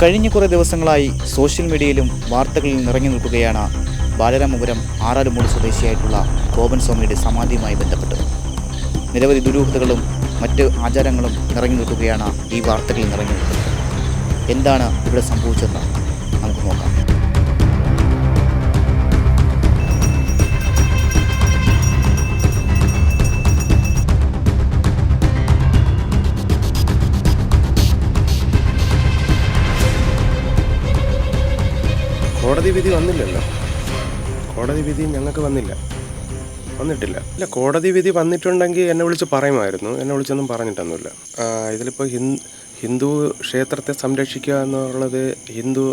കഴിഞ്ഞ കുറേ ദിവസങ്ങളായി സോഷ്യൽ മീഡിയയിലും വാർത്തകളിൽ നിറഞ്ഞു നിൽക്കുകയാണ് ബാലരാമപുരം ആറാലുമൂട് സ്വദേശിയായിട്ടുള്ള ഗോപൻ സ്വാമിയുടെ സമാധിയുമായി ബന്ധപ്പെട്ട് നിരവധി ദുരൂഹതകളും മറ്റ് ആചാരങ്ങളും നിറഞ്ഞു നിൽക്കുകയാണ് ഈ വാർത്തകളിൽ നിറഞ്ഞു നിൽക്കുന്നത്. എന്താണ് ഇവിടെ സംഭവിച്ചതെന്ന് നമുക്ക് നോക്കാം. കോടതി വിധി വന്നില്ലല്ലോ. കോടതി വിധി ഞങ്ങൾക്ക് വന്നില്ല. വന്നിട്ടില്ല. ഇല്ല കോടതി വിധി വന്നിട്ടുണ്ടെങ്കിൽ എന്നെ വിളിച്ച് പറയുമായിരുന്നു. എന്നെ വിളിച്ചൊന്നും പറഞ്ഞിട്ടൊന്നുമില്ല. ഇതിലിപ്പോൾ ഹിന്ദു ക്ഷേത്രത്തെ സംരക്ഷിക്കുക എന്നുള്ളത് ഹിന്ദു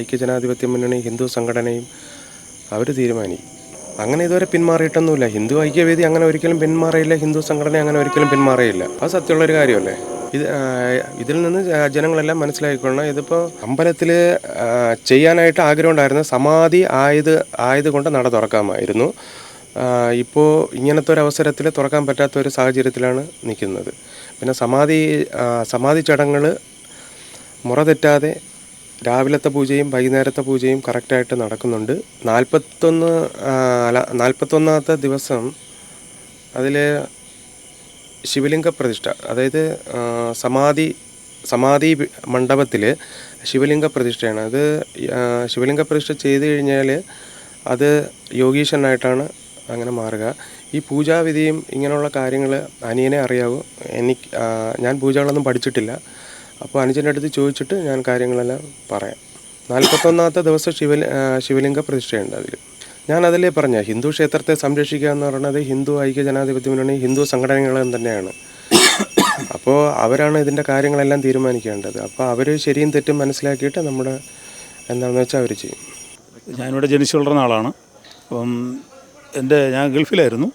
ഐക്യജനാധിപത്യ മുന്നണി ഹിന്ദു സംഘടനയും അവർ തീരുമാനിക്കും അങ്ങനെ ഇതുവരെ പിന്മാറിയിട്ടൊന്നുമില്ല. ഹിന്ദു ഐക്യവേദി അങ്ങനെ ഒരിക്കലും പിന്മാറിയില്ല. ഹിന്ദു സംഘടന അങ്ങനെ ഒരിക്കലും പിന്മാറിയില്ല. അത് സത്യമുള്ളൊരു കാര്യമല്ലേ? ഇത് ഇതിൽ നിന്ന് ജനങ്ങളെല്ലാം മനസ്സിലാക്കിക്കൊള്ളണം. ഇതിപ്പോൾ അമ്പലത്തിൽ ചെയ്യാനായിട്ട് ആഗ്രഹം ഉണ്ടായിരുന്ന സമാധി ആയത് ആയതുകൊണ്ട് നട തുറക്കാമായിരുന്നു. ഇപ്പോൾ ഇങ്ങനത്തെ ഒരു അവസരത്തിൽ തുറക്കാൻ പറ്റാത്ത ഒരു സാഹചര്യത്തിലാണ് നിൽക്കുന്നത്. പിന്നെ സമാധി സമാധി ചടങ്ങുകൾ മുറ തെറ്റാതെ രാവിലത്തെ പൂജയും വൈകുന്നേരത്തെ പൂജയും കറക്റ്റായിട്ട് നടക്കുന്നുണ്ട്. നാൽപ്പത്തൊന്ന് അല്ല നാൽപ്പത്തൊന്നാമത്തെ ദിവസം അതിൽ ശിവലിംഗ പ്രതിഷ്ഠ അതായത് സമാധി സമാധി മണ്ഡപത്തിൽ ശിവലിംഗ പ്രതിഷ്ഠയാണ്. അത് ശിവലിംഗ പ്രതിഷ്ഠ ചെയ്ത് കഴിഞ്ഞാൽ അത് യോഗീശ്വരനായിട്ടാണ് അങ്ങനെ മാറുക. ഈ പൂജാവിധിയും ഇങ്ങനെയുള്ള കാര്യങ്ങൾ അനിയനെ അറിയാവൂ. എനിക്ക് ഞാൻ പൂജകളൊന്നും പഠിച്ചിട്ടില്ല. അപ്പോൾ അനുജന്റെ അടുത്ത് ചോദിച്ചിട്ട് ഞാൻ കാര്യങ്ങളെല്ലാം പറയാം. നാൽപ്പത്തൊന്നാമത്തെ ദിവസം ശിവ ശിവലിംഗ പ്രതിഷ്ഠയുണ്ട് അതിൽ ഞാൻ അതിലേ പറഞ്ഞ ഹിന്ദു ക്ഷേത്രത്തെ സംരക്ഷിക്കുക എന്ന് പറയുന്നത് ഹിന്ദു ഐക്യ ജനാധിപത്യ മുന്നണി ഹിന്ദു സംഘടനകളും തന്നെയാണ്. അപ്പോൾ അവരാണ് ഇതിന്റെ കാര്യങ്ങളെല്ലാം തീരുമാനിക്കേണ്ടത്. അപ്പോൾ അവർ ശരിയും തെറ്റും മനസ്സിലാക്കിയിട്ട് നമ്മുടെ എന്താണെന്ന് വെച്ചാൽ അവർ ചെയ്യും. ഞാനിവിടെ ജനിച്ചു വളർന്ന ആളാണ്. അപ്പം എന്റെ ഞാൻ ഗൾഫിലായിരുന്നു.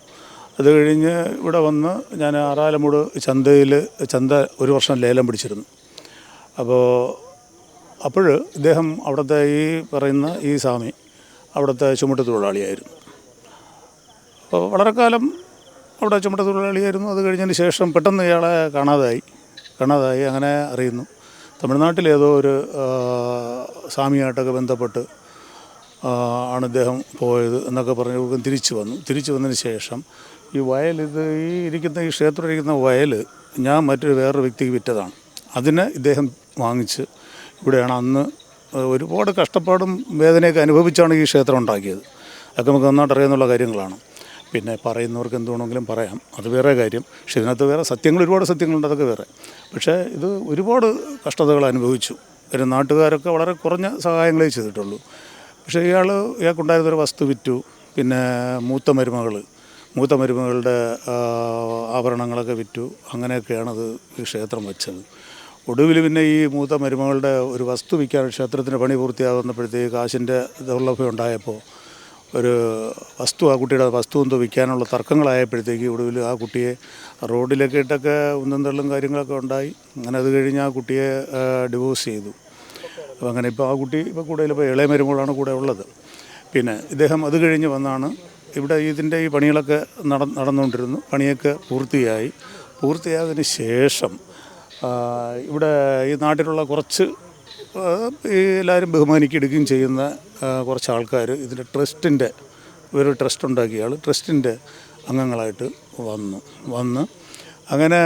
അത് കഴിഞ്ഞ് ഇവിടെ വന്ന് ഞാൻ ആറാലമൂട് ചന്തയിൽ ചന്ത ഒരു വർഷം ലേലം പിടിച്ചിരുന്നു. അപ്പോൾ അപ്പോൾ ഇദ്ദേഹം അവിടുത്തെ ഈ പറയുന്ന ഈ സ്വാമി അവിടുത്തെ ചുമട്ട് തൊഴിലാളിയായിരുന്നു. അപ്പോൾ വളരെ കാലം അവിടെ ചുമട്ട് തൊഴിലാളിയായിരുന്നു. അത് കഴിഞ്ഞതിന് ശേഷം പെട്ടെന്ന് ഇയാളെ കാണാതായി. കാണാതായി അങ്ങനെ അറിയുന്നു. തമിഴ്നാട്ടിലേതോ ഒരു സ്വാമിയായിട്ടൊക്കെ ബന്ധപ്പെട്ട് ആണ് ഇദ്ദേഹം പോയത് എന്നൊക്കെ പറഞ്ഞ് തിരിച്ചു വന്നു. തിരിച്ചു വന്നതിന് ശേഷം ഈ വയൽ ഇത് ഈ ഇരിക്കുന്ന ഈ ക്ഷേത്രം ഇരിക്കുന്ന വയൽ ഞാൻ മറ്റൊരു വേറൊരു വ്യക്തിക്ക് വിറ്റതാണ്. അതിനെ ഇദ്ദേഹം വാങ്ങിച്ച് ഇവിടെയാണ് അന്ന് ഒരുപാട് കഷ്ടപ്പാടും വേദനയൊക്കെ അനുഭവിച്ചാണ് ഈ ക്ഷേത്രം ഉണ്ടാക്കിയത്. അതൊക്കെ നമുക്ക് നന്നായിട്ട് അറിയാവുന്ന കാര്യങ്ങളാണ്. പിന്നെ പറയുന്നവർക്ക് എന്ത് പറയാം. അത് വേറെ കാര്യം. പക്ഷേ ഇതിനകത്ത് വേറെ സത്യങ്ങൾ ഒരുപാട് സത്യങ്ങളുണ്ട്. അതൊക്കെ വേറെ. പക്ഷേ ഇത് ഒരുപാട് കഷ്ടതകൾ അനുഭവിച്ചു. ഒരു നാട്ടുകാരൊക്കെ വളരെ കുറഞ്ഞ സഹായങ്ങളേ ചെയ്തിട്ടുള്ളൂ. പക്ഷേ ഇയാൾ ഇയാൾക്കുണ്ടായിരുന്നൊരു വസ്തു വിറ്റു. പിന്നെ മൂത്ത മരുമകൾ മൂത്ത മരുമകളുടെ ആഭരണങ്ങളൊക്കെ വിറ്റു. അങ്ങനെയൊക്കെയാണ് അത് ഈ ക്ഷേത്രം വെച്ചത്. ഒടുവിൽ പിന്നെ ഈ മൂത്ത മരുമകളുടെ ഒരു വസ്തു വിൽക്കാൻ ക്ഷേത്രത്തിന് പണി പൂർത്തിയാകുന്നപ്പോഴത്തേക്ക് കാശിന്റെ ദൗർലഭ്യം ഉണ്ടായപ്പോൾ ഒരു വസ്തു ആ കുട്ടിയുടെ വസ്തു എന്തോ വിൽക്കാനുള്ള തർക്കങ്ങളായപ്പോഴത്തേക്ക് ഒടുവിൽ ആ കുട്ടിയെ റോഡിലൊക്കെ ഇട്ടൊക്കെ ഒന്നും തള്ളും കാര്യങ്ങളൊക്കെ ഉണ്ടായി. അങ്ങനെ അത് കഴിഞ്ഞ് ആ കുട്ടിയെ ഡിവോഴ്സ് ചെയ്തു. അപ്പോൾ അങ്ങനെ ഇപ്പോൾ ആ കുട്ടി ഇപ്പോൾ കൂടുതൽ ഇപ്പോൾ ഇളയ മരുമകളാണ് കൂടെ ഉള്ളത്. പിന്നെ ഇദ്ദേഹം അത് കഴിഞ്ഞ് വന്നാണ്. ഇവിടെ ഇതിന്റെ ഈ പണികളൊക്കെ നട നടന്നുകൊണ്ടിരുന്നു. പണിയൊക്കെ പൂർത്തിയായി. പൂർത്തിയായതിന് ശേഷം ഇവിടെ ഈ നാട്ടിലുള്ള കുറച്ച് എല്ലാവരും ബഹുമാനിക്കെടുക്കുകയും ചെയ്യുന്ന കുറച്ച് ആൾക്കാർ ഇതിന്റെ ട്രസ്റ്റിന്റെ ഒരു ട്രസ്റ്റ് ഉണ്ടാക്കിയ ആൾ ട്രസ്റ്റിന്റെ അംഗങ്ങളായിട്ട് വന്നു വന്ന് അങ്ങനെ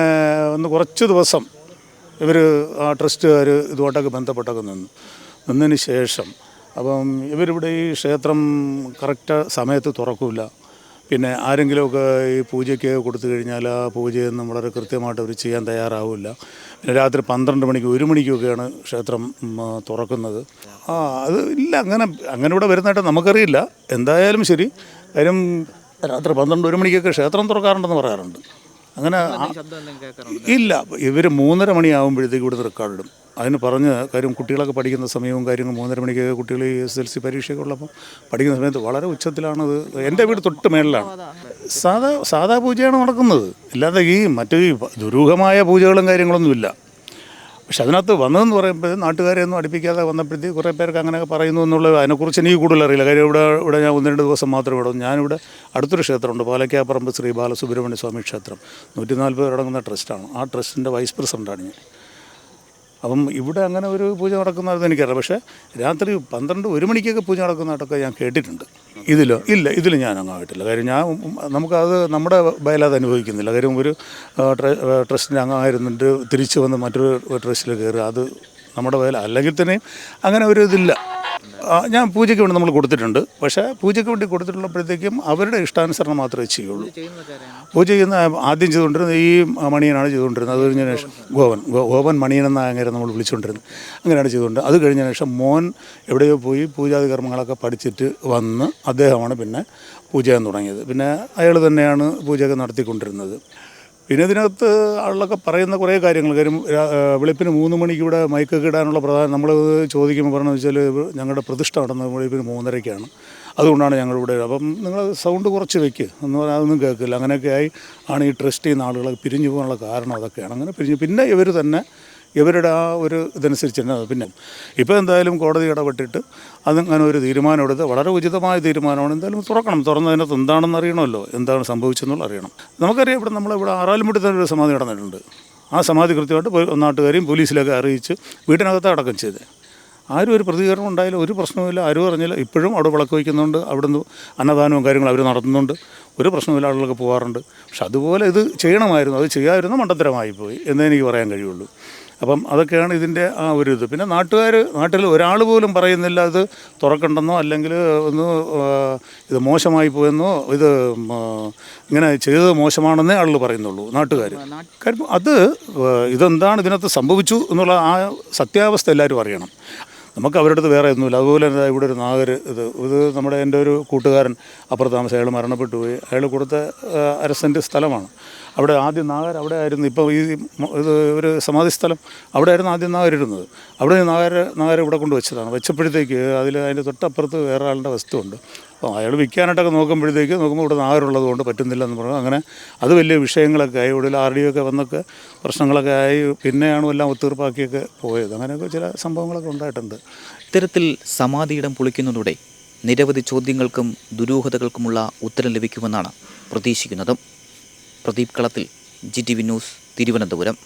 ഒന്ന് കുറച്ച് ദിവസം ഇവർ ആ ട്രസ്റ്റുകാർ ഇതുമായിട്ടൊക്കെ ബന്ധപ്പെട്ടൊക്കെ നിന്നു. നിന്നതിന് ശേഷം അപ്പം ഇവരിവിടെ ഈ ക്ഷേത്രം കറക്റ്റ് സമയത്ത് തുറക്കില്ല പിന്നെ ആരെങ്കിലുമൊക്കെ ഈ പൂജയ്ക്ക് കൊടുത്തു കഴിഞ്ഞാൽ ആ പൂജയൊന്നും വളരെ കൃത്യമായിട്ട് അവർ ചെയ്യാൻ തയ്യാറാവില്ല. പിന്നെ രാത്രി പന്ത്രണ്ട് മണിക്ക് ഒരു മണിക്കൊക്കെയാണ് ക്ഷേത്രം തുറക്കുന്നത്. ആ അത് ഇല്ല അങ്ങനെ അങ്ങനെ ഇവിടെ വരുന്നതായിട്ട് നമുക്കറിയില്ല. എന്തായാലും ശരി. കാര്യം രാത്രി പന്ത്രണ്ട് ഒരു മണിക്കൊക്കെ ക്ഷേത്രം തുറക്കാറുണ്ടെന്ന് പറയാറുണ്ട്. അങ്ങനെ ഇല്ല ഇവർ മൂന്നര മണിയാകുമ്പോഴത്തേക്ക് ഇവിടുന്ന് റെക്കോർഡ് ഇടും. അതിന് പറഞ്ഞ് കാര്യം കുട്ടികളൊക്കെ പഠിക്കുന്ന സമയവും കാര്യങ്ങളും മൂന്നര മണിക്ക് കുട്ടികൾ എസ് എൽ സി പരീക്ഷയൊക്കെ ഉള്ളപ്പോൾ പഠിക്കുന്ന സമയത്ത് വളരെ ഉച്ചത്തിലാണത് എന്റെ വീട് തൊട്ട് മേളിലാണ്. സാധാ സാധാ പൂജയാണ് നടക്കുന്നത്. അല്ലാതെ ഈ മറ്റു ദുരൂഹമായ പൂജകളും കാര്യങ്ങളൊന്നുമില്ല. പക്ഷെ അതിനകത്ത് വന്നതെന്ന് പറയുമ്പോൾ നാട്ടുകാരെ ഒന്നും അടുപ്പിക്കാതെ വന്നപ്പോഴത്തേക്ക് കുറേ പേർക്ക് അങ്ങനെയൊക്കെ പറയുന്നു എന്നുള്ളത് അതിനെക്കുറിച്ച് എനിക്ക് കൂടുതൽ അറിയില്ല. കാര്യം ഇവിടെ ഇവിടെ ഞാൻ ഒന്ന് രണ്ട് ദിവസം മാത്രമേ ഇവിടെ. ഞാനിവിടെ അടുത്തൊരു ക്ഷേത്രമുണ്ട്. പാലക്കാപ്പറമ്പ് ശ്രീ ബാലസുബ്രഹ്മണ്യ സ്വാമി ക്ഷേത്രം. നൂറ്റി നാൽപ്പത് അടങ്ങുന്ന ട്രസ്റ്റാണ്. ആ ട്രസ്റ്റിന്റെ വൈസ് പ്രസിഡന്റാണ് ഞാൻ. അപ്പം ഇവിടെ അങ്ങനെ ഒരു പൂജ നടക്കുന്നതെന്ന് എനിക്കറിയാം പക്ഷേ രാത്രി പന്ത്രണ്ട് ഒരു മണിക്കൊക്കെ പൂജ നടക്കുന്നതായിട്ടൊക്കെ ഞാൻ കേട്ടിട്ടുണ്ട്. ഇതിലോ? ഇല്ല ഇതിൽ ഞാൻ അംഗമായിട്ടില്ല കാര്യം ഞാൻ നമുക്കത് നമ്മുടെ ബയലാതെ അനുഭവിക്കുന്നില്ല. കാര്യം ഒരു ട്രസ്റ്റിന്റെ അംഗമായിരുന്നിട്ട് തിരിച്ചു വന്ന് മറ്റൊരു ട്രസ്റ്റിൽ കയറുക അത് നമ്മുടെ ബയല. അല്ലെങ്കിൽ തന്നെയും അങ്ങനെ ഒരു ഇതില്ല. ഞാൻ പൂജയ്ക്ക് വേണ്ടി നമ്മൾ കൊടുത്തിട്ടുണ്ട്. പക്ഷേ പൂജയ്ക്ക് വേണ്ടി കൊടുത്തിട്ടുള്ളപ്പോഴത്തേക്കും അവരുടെ ഇഷ്ടാനുസരണം മാത്രമേ ചെയ്യുള്ളൂ. പൂജ ചെയ്യുന്ന ആദ്യം ചെയ്തുകൊണ്ടിരുന്നത് ഈ മണിയനാണ് ചെയ്തുകൊണ്ടിരുന്നത്. അത് കഴിഞ്ഞ ശേഷം ഗോവൻ ഗോവൻ മണിയൻ എന്ന അങ്ങനെ നമ്മൾ വിളിച്ചുകൊണ്ടിരുന്നത്. അങ്ങനെയാണ് ചെയ്തുകൊണ്ട്. അത് കഴിഞ്ഞ ശേഷം മോൻ എവിടെയോ പോയി പൂജാതി കർമ്മങ്ങളൊക്കെ പഠിച്ചിട്ട് വന്ന് അദ്ദേഹമാണ് പിന്നെ പൂജ ചെയ്യാൻ തുടങ്ങിയത്. പിന്നെ അയാൾ തന്നെയാണ് പൂജയൊക്കെ നടത്തിക്കൊണ്ടിരുന്നത്. പിന്നെ ഇതിനകത്ത് ആളുകളൊക്കെ പറയുന്ന കുറേ കാര്യങ്ങൾ. കാര്യം വെളുപ്പിന് മൂന്ന് മണിക്ക് ഇവിടെ മൈക്കൊക്കെ ഇടാനുള്ള പ്രധാന നമ്മൾ ചോദിക്കുമ്പോൾ പറഞ്ഞതെന്ന് വെച്ചാൽ ഞങ്ങളുടെ പ്രതിഷ്ഠ നടന്നത് വെളുപ്പിന് മൂന്നരയ്ക്കാണ് അതുകൊണ്ടാണ് ഞങ്ങളിവിടെ അപ്പം നിങ്ങൾ സൗണ്ട് കുറച്ച് വെക്ക്. എന്ന് പറഞ്ഞാൽ അതൊന്നും കേൾക്കില്ല. അങ്ങനെയൊക്കെ ആയി ആണ് ഈ ട്രസ്റ്റ് ചെയ്യുന്ന ആളുകളൊക്കെ പിരിഞ്ഞു പോകാനുള്ള കാരണം അതൊക്കെയാണ്. അങ്ങനെ പിരിഞ്ഞു. പിന്നെ ഇവർ തന്നെ ഇവരുടെ ആ ഒരു ഇതനുസരിച്ച് തന്നെ പിന്നെ. ഇപ്പോൾ എന്തായാലും കോടതി ഇടപെട്ടിട്ട് അതങ്ങനെ ഒരു തീരുമാനം എടുത്ത് വളരെ ഉചിതമായ തീരുമാനമാണ് എന്തായാലും തുറക്കണം. തുറന്നതിനകത്ത് എന്താണെന്ന് അറിയണമല്ലോ. എന്താണ് സംഭവിച്ചെന്നുള്ള അറിയണം. നമുക്കറിയാം ഇവിടെ നമ്മളിവിടെ ആറാലുമുട്ടി തന്നെ ഒരു സമാധി നടന്നിട്ടുണ്ട്. ആ സമാധി കൃത്യമായിട്ട് നാട്ടുകാരെയും പോലീസിലൊക്കെ അറിയിച്ച് വീട്ടിനകത്ത് അടക്കം ചെയ്ത്. ആരും ഒരു പ്രതികരണം ഉണ്ടായാലും ഒരു പ്രശ്നവുമില്ല. ആരും അറിഞ്ഞില്ല. ഇപ്പോഴും അവിടെ വിളക്ക് വയ്ക്കുന്നുണ്ട്. അവിടെ നിന്ന് അന്നദാനവും കാര്യങ്ങളും അവർ നടത്തുന്നുണ്ട്. ഒരു പ്രശ്നമില്ല ആളുകളൊക്കെ പോകാറുണ്ട്. പക്ഷെ അതുപോലെ ഇത് ചെയ്യണമായിരുന്നു. അത് ചെയ്യാതിരുന്ന മണ്ടത്തരമായി പോയി എന്നേ എനിക്ക് പറയാൻ കഴിയുള്ളൂ. അപ്പം അതൊക്കെയാണ് ഇതിന്റെ ആ ഒരു ഇത് പിന്നെ നാട്ടുകാർ നാട്ടിൽ ഒരാൾ പോലും പറയുന്നില്ല ഇത് തുറക്കണ്ടെന്നോ അല്ലെങ്കിൽ ഒന്ന് ഇത് മോശമായി പോയെന്നോ ഇത് ഇങ്ങനെ ചെയ്തത് മോശമാണെന്നേ ആളുകൾ പറയുന്നുള്ളൂ നാട്ടുകാർ കാര്യം അത് ഇതെന്താണ് ഇതിനകത്ത് സംഭവിച്ചു എന്നുള്ള ആ സത്യാവസ്ഥ എല്ലാവരും അറിയണം. നമുക്ക് അവരുടെ അടുത്ത് വേറെ ഒന്നുമില്ല. അതുപോലെ തന്നെ ഇവിടെ ഒരു നാഗർ ഇത് ഇത് നമ്മുടെ എന്റെ ഒരു കൂട്ടുകാരൻ അപ്പുറത്ത് താമസം അയാൾ മരണപ്പെട്ടു പോയി. അയാൾ കൊടുത്ത അര സ്ഥലമാണ്. അവിടെ ആദ്യം നാഗർ അവിടെ ആയിരുന്നു. ഇപ്പോൾ ഈ ഇത് ഒരു സമാധി സ്ഥലം അവിടെ ആയിരുന്നു ആദ്യം നാഗർ ഇരുന്നത്. അവിടെ നാഗർ നാഗർ ഇവിടെ കൊണ്ട് വെച്ചതാണ് വെച്ചപ്പോഴത്തേക്ക് അതിൽ അതിന്റെ തൊട്ടപ്പുറത്ത് വേറെ ആളുടെ വസ്തുണ്ട് അപ്പോൾ അയാൾ വിൽക്കാനായിട്ടൊക്കെ നോക്കുമ്പോഴത്തേക്ക് നോക്കുമ്പോൾ ഇവിടെ നാരുള്ളത് കൊണ്ട് പറ്റുന്നില്ല എന്ന് പറഞ്ഞു. അങ്ങനെ അത് വലിയ വിഷയങ്ങളൊക്കെ ആയി. ഇവിടെ ആർ ഡി ഒക്കെ വന്നൊക്കെ പ്രശ്നങ്ങളൊക്കെ ആയി. പിന്നെയാണ് എല്ലാം ഒത്തീർപ്പാക്കിയൊക്കെ പോയത്. അങ്ങനെയൊക്കെ ചില സംഭവങ്ങളൊക്കെ ഉണ്ടായിട്ടുണ്ട്. ഇത്തരത്തിൽ സമാധിയിടം പൊളിക്കുന്നതോടെ നിരവധി ചോദ്യങ്ങൾക്കും ദുരൂഹതകൾക്കുമുള്ള ഉത്തരം ലഭിക്കുമെന്നാണ് പ്രതീക്ഷിക്കുന്നതും. Pradeep Kalathil G T V news Thiruvananthapuram.